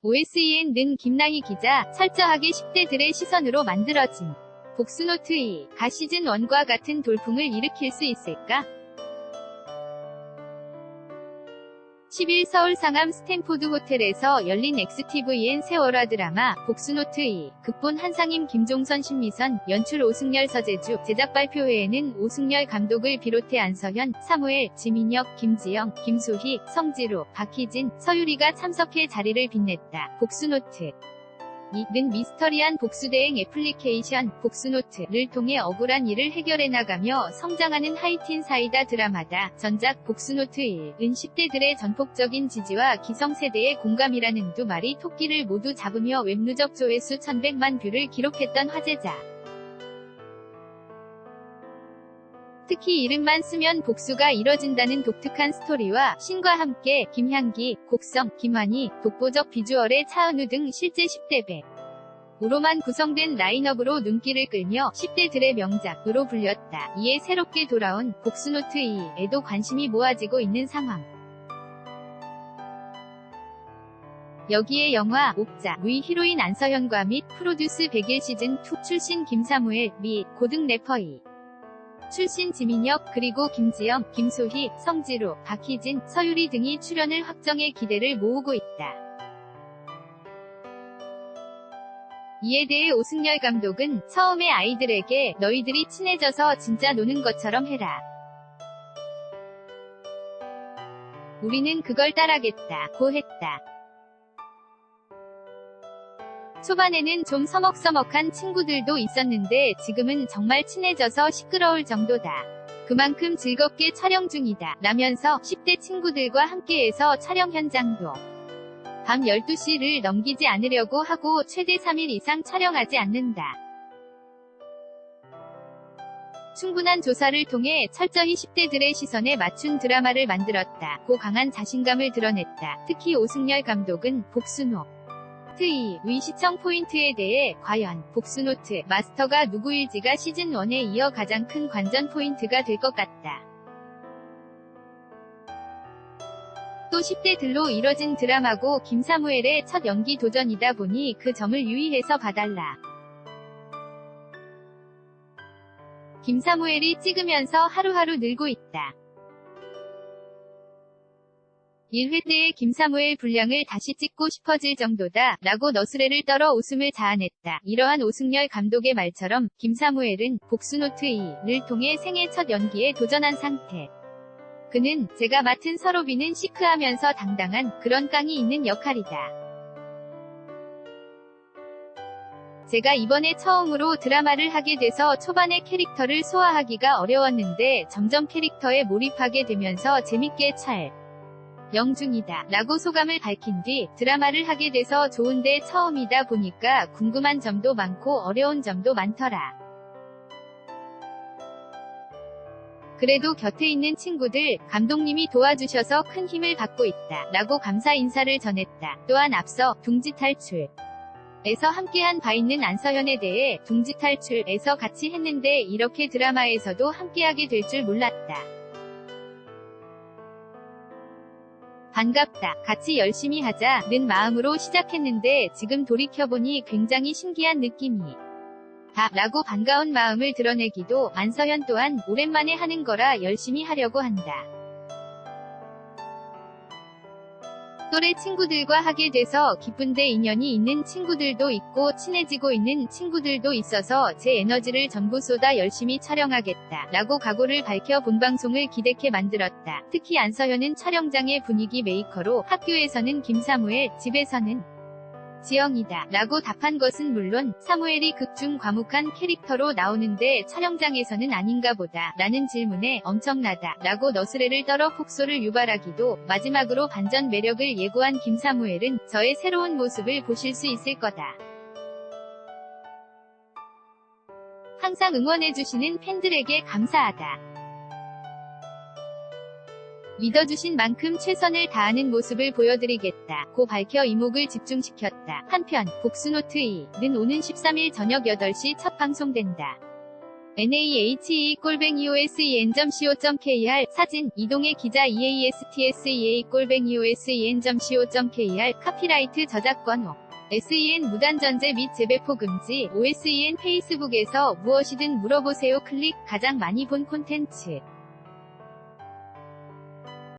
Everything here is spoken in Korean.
OSEN는 김나희 기자, 철저하게 10대들의 시선으로 만들어진 복수노트 2, 가 시즌 1과 같은 돌풍을 일으킬 수 있을까? 10일 서울 상암 스탠포드 호텔에서 열린 XTVN 세월화 드라마 복수노트 2 극본 한상임 김종선 신미선 연출 오승열 서재주 제작 발표회에는 오승열 감독을 비롯해 안서현, 사무엘, 지민혁, 김지영, 김소희, 성지로, 박희진, 서유리가 참석해 자리를 빛냈다. 복수노트 이는 미스터리한 복수대행 애플리케이션 복수노트를 통해 억울한 일을 해결해 나가며 성장하는 하이틴 사이다 드라마다. 전작 복수노트 1은 10대들의 전폭적인 지지와 기성세대의 공감이라는 두 마리 토끼를 모두 잡으며 웹 누적 조회수 1100만 뷰를 기록했던 화제작. 특히 이름만 쓰면 복수가 이뤄진다는 독특한 스토리와 신과 함께 김향기, 곡성, 김환희, 독보적 비주얼의 차은우 등 실제 10대 100으로만 구성된 라인업으로 눈길을 끌며 10대들의 명작으로 불렸다. 이에 새롭게 돌아온 복수노트 2에도 관심이 모아지고 있는 상황. 여기에 영화 옥자 의 히로인 안서현과 및 프로듀스 100일 시즌 2 출신 김사무엘, 미, 고등 래퍼 이 출신 지민혁 그리고 김지영, 김소희, 성지로, 박희진, 서유리 등이 출연을 확정해 기대를 모으고 있다. 이에 대해 오승열 감독은 처음에 아이들에게 너희들이 친해져서 진짜 노는 것처럼 해라. 우리는 그걸 따라겠다. 고 했다. 초반에는 좀 서먹서먹한 친구들도 있었는데 지금은 정말 친해져서 시끄러울 정도다. 그만큼 즐겁게 촬영 중이다. 라면서 10대 친구들과 함께해서 촬영 현장도 밤 12시를 넘기지 않으려고 하고 최대 3일 이상 촬영하지 않는다. 충분한 조사를 통해 철저히 10대들의 시선에 맞춘 드라마를 만들었다. 고 강한 자신감을 드러냈다. 특히 오승열 감독은 복수노 포인트 2의 시청 포인트에 대해 과연 복수노트 마스터가 누구일지가 시즌1에 이어 가장 큰 관전 포인트가 될 것 같다. 또 10대들로 이뤄진 드라마고 김사무엘의 첫 연기 도전이다 보니 그 점을 유의해서 봐달라. 김사무엘이 찍으면서 하루하루 늘고 있다. 1회 때의 김사무엘 분량을 다시 찍고 싶어질 정도다. 라고 너스레를 떨어 웃음을 자아냈다. 이러한 오승열 감독의 말처럼 김사무엘은 복수노트 2를 통해 생애 첫 연기에 도전한 상태. 그는 제가 맡은 서로비는 시크하면서 당당한 그런 깡이 있는 역할이다. 제가 이번에 처음으로 드라마를 하게 돼서 초반에 캐릭터를 소화하기가 어려웠는데 점점 캐릭터에 몰입하게 되면서 재밌게 찰. 영중이다 라고 소감을 밝힌 뒤 드라마를 하게 돼서 좋은데 처음이다 보니까 궁금한 점도 많고 어려운 점도 많더라. 그래도 곁에 있는 친구들, 감독님이 도와주셔서 큰 힘을 받고 있다. 라고 감사 인사를 전했다. 또한 앞서 둥지 탈출 에서 함께한 바 있는 안서현에 대해 둥지 탈출에서 같이 했는데 이렇게 드라마에서도 함께하게 될 줄 몰랐다. 반갑다. 같이 열심히 하자 는 마음으로 시작했는데 지금 돌이켜보니 굉장히 신기한 느낌이 다 라고 반가운 마음을 드러내기도 안서현 또한 오랜만에 하는 거라 열심히 하려고 한다. 또래 친구들과 하게 돼서 기쁜데 인연이 있는 친구들도 있고 친해지고 있는 친구들도 있어서 제 에너지를 전부 쏟아 열심히 촬영하겠다. 라고 각오를 밝혀 본방송을 기대케 만들었다. 특히 안서현은 촬영장의 분위기 메이커로 학교에서는 김사무엘, 집에서는 지영이다. 라고 답한 것은 물론 사무엘이 극중 과묵한 캐릭터로 나오는데 촬영장에서는 아닌가 보다 라는 질문에 엄청나다 라고 너스레를 떨어 폭소를 유발하기도 마지막으로 반전 매력을 예고한 김사무엘은 저의 새로운 모습을 보실 수 있을 거다. 항상 응원해주시는 팬들에게 감사하다. 믿어주신 만큼 최선을 다하는 모습을 보여드리겠다. 고 밝혀 이목을 집중시켰다. 한편 복수노트 2는 오는 13일 저녁 8시 첫 방송된다. nahe 꼴뱅이 osen.co.kr 사진 이동의 기자 E eastseA 꼴뱅이 osen.co.kr 카피라이트 저작권 호 SEN 무단전제 및 재배포 금지 OSEN 페이스북에서 무엇이든 물어보세요 클릭 가장 많이 본 콘텐츠